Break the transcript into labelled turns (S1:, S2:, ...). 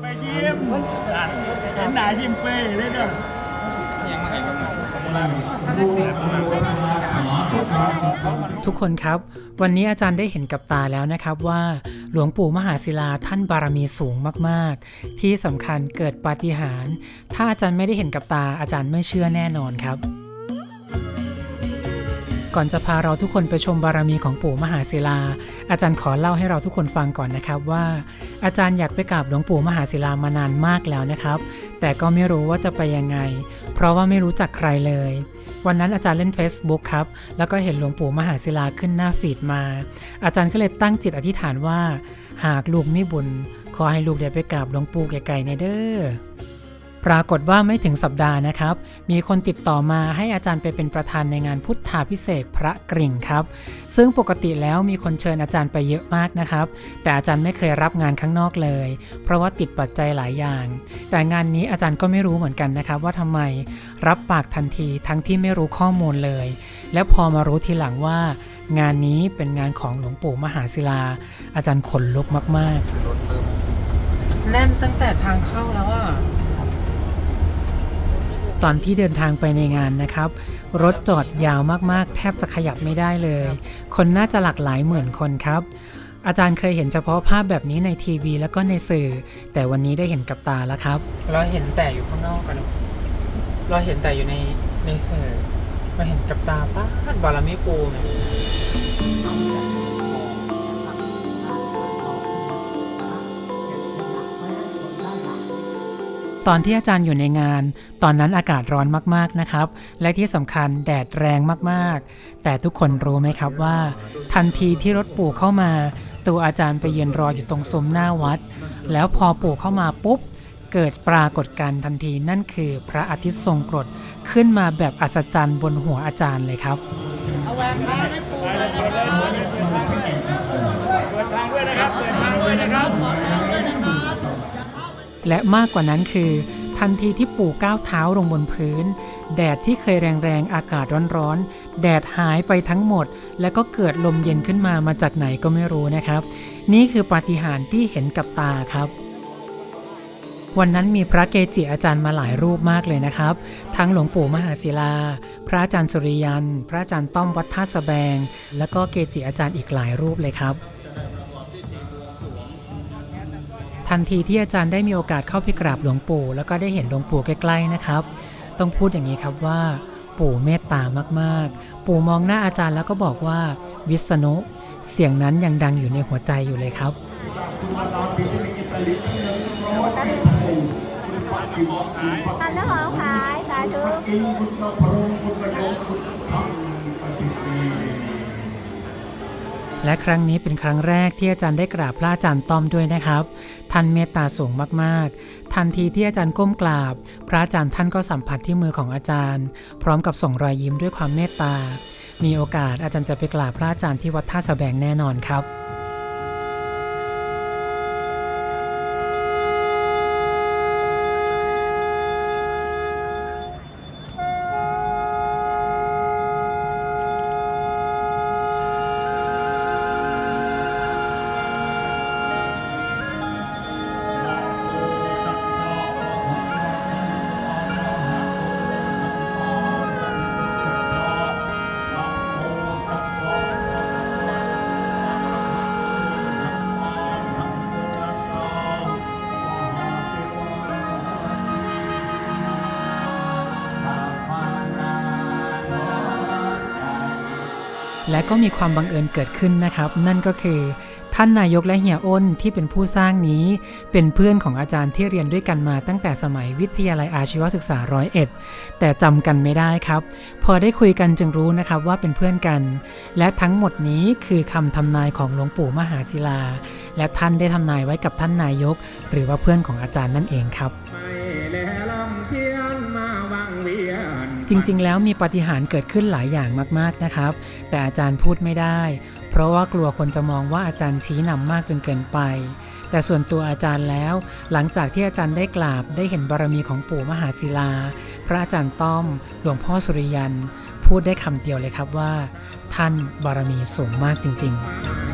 S1: ไปยิ้มเห็นหน้ายิ้มเป้เลยเด้อ
S2: ทุกคนครับ วันนี้อาจารย์ได้เห็นกับตาแล้วนะครับว่า หลวงปู่มหาศิลาท่านบารมีสูงมากๆ ที่สำคัญเกิดปาฏิหาริย์ถ้าอาจารย์ไม่ได้เห็นกับตาอาจารย์ไม่เชื่อแน่นอนครับ ก่อนจะพาเราทุกคนไปชมบารมีของปู่มหาศิลา อาจารย์ขอเล่าให้เราทุกคนฟังก่อนนะครับว่า อาจารย์อยากไปกราบหลวงปู่มหาศิลามานานมากแล้วนะครับ แต่ก็ไม่รู้ว่าจะไปยังไง เพราะว่าไม่รู้จักใครเลย วันนั้นอาจารย์เล่น Facebook ครับ แล้วก็เห็นหลวงปู่มหาศิลาขึ้นหน้าฟีดมา อาจารย์ก็เลยตั้งจิตอธิษฐานว่า หากลูกไมีบุญ ขอให้ลูกได้ไปกราบหลวงปู่ไกลๆในเด้อ ปรากฏว่าไม่ถึงสัปดาห์นะครับ มีคนติดต่อมาให้อาจารย์ไปเป็นประธานในงานพุทธาพิเศษพระกริ่งครับ ซึ่งปกติแล้วมีคนเชิญอาจารย์ไปเยอะมากนะครับ แต่อาจารย์ไม่เคยรับงานข้างนอกเลย เพราะว่าติดปัจจัยหลายอย่าง แต่งานนี้อาจารย์ก็ไม่รู้เหมือนกันนะครับ ว่าทำไมรับปากทันทีทั้งที่ไม่รู้ข้อมูลเลย และพอมารู้ทีหลังว่า งานนี้เป็นงานของหลวงปู่มหาศิลา อาจารย์ขนลุกมาก ๆ แน่นตั้งแต่ทางเข้าแล้วอะ ตอนที่เดินทางไปในงานนะครับ รถจอดยาวมากๆ แทบจะขยับไม่ได้เลย คนน่าจะหลากหลายหมื่นคนครับ อาจารย์เคยเห็นเฉพาะภาพแบบนี้ในทีวีแล้วก็ในสื่อ แต่วันนี้ได้เห็นกับตาแล้วครับ เราเห็นแต่อยู่ข้างนอกกัน เราเห็นแต่อยู่ในในสื่อมาเห็นกับตาป้าบารมีปูเนี่ย ตอนที่อาจารย์อยู่ในงาน ตอนนั้นอากาศร้อนมากๆนะครับ และที่สำคัญแดดแรงมากๆ แต่ทุกคนรู้ไหมครับว่า ทันทีที่รถปู่เข้ามา ตัวอาจารย์ไปยืนรออยู่ตรงซุ้มหน้าวัด แล้วพอปู่เข้ามาปุ๊บ เกิดปรากฏการณ์ทันทีนั่นคือพระอาทิตย์ทรงกรดขึ้นมาแบบอัศจรรย์บนหัวอาจารย์เลยครับ
S1: เปิดทางด้วยนะครับเปิดทางด้วยนะครับ
S2: และมากกว่านั้นคือ ทันทีที่ปู่ก้าวเท้าลงบนพื้น แดดที่เคยแรงๆ อากาศร้อนๆ แดดหายไปทั้งหมด แล้วก็เกิดลมเย็นขึ้นมามาจากไหนก็ไม่รู้นะครับ นี่คือปาฏิหาริย์ที่เห็นกับตาครับวันนั้นมีพระเกจิอาจารย์มาหลายรูปมากเลยนะครับ ทั้งหลวงปู่มหาศิลา พระอาจารย์สุริยัน พระอาจารย์ต้อมวัดท่าสแบง แล้วก็เกจิอาจารย์อีกหลายรูปเลยครับ ทันทีที่อาจารย์ได้มีโอกาสเข้าไปกราบหลวงปู่ แล้วก็ได้เห็นหลวงปู่ใกล้ๆนะครับ ต้องพูดอย่างนี้ครับว่า ปู่เมตตามากๆ ปู่มองหน้าอาจารย์แล้วก็บอกว่าวิษณุเสียงนั้นยังดังอยู่ในหัวใจอยู่เลยครับ
S3: ทานน้ำหอมขายสาธุ
S2: และครั้งนี้เป็นครั้งแรกที่อาจารย์ได้กราบพระอาจารย์ต้อมด้วยนะครับ ท่านเมตตาสูงมากๆ ทันทีที่อาจารย์ก้มกราบ พระอาจารย์ท่านก็สัมผัสที่มือของอาจารย์ พร้อมกับส่งรอยยิ้มด้วยความเมตตา มีโอกาสอาจารย์จะไปกราบพระอาจารย์ที่วัดท่าสะแบงแน่นอนครับ และก็มีความบังเอิญเกิดขึ้นนะครับ นั่นก็คือ ท่านนายกและเฮียอ้นที่เป็นผู้สร้างนี้ เป็นเพื่อนของอาจารย์ที่เรียนด้วยกันมาตั้งแต่สมัยวิทยาลัยอาชีวศึกษาร้อยเอ็ดแต่จำกันไม่ได้ครับ พอได้คุยกันจึงรู้นะครับว่าเป็นเพื่อนกัน และทั้งหมดนี้คือคำทำนายของหลวงปู่มหาศิลา และท่านได้ทำนายไว้กับท่านนายก หรือว่าเพื่อนของอาจารย์นั่นเองครับ จริงๆ แล้วมีปาฏิหาริย์เกิดขึ้นหลายอย่างมากๆนะครับ แต่อาจารย์พูดไม่ได้ เพราะว่ากลัวคนจะมองว่าอาจารย์ชี้นำมากจนเกินไป แต่ส่วนตัวอาจารย์แล้ว หลังจากที่อาจารย์ได้กราบได้เห็นบารมีของปู่มหาศิลา พระอาจารย์ต้อม หลวงพ่อสุริยัน พูดได้คำเดียวเลยครับว่า ท่านบารมีสูงมากจริง ๆ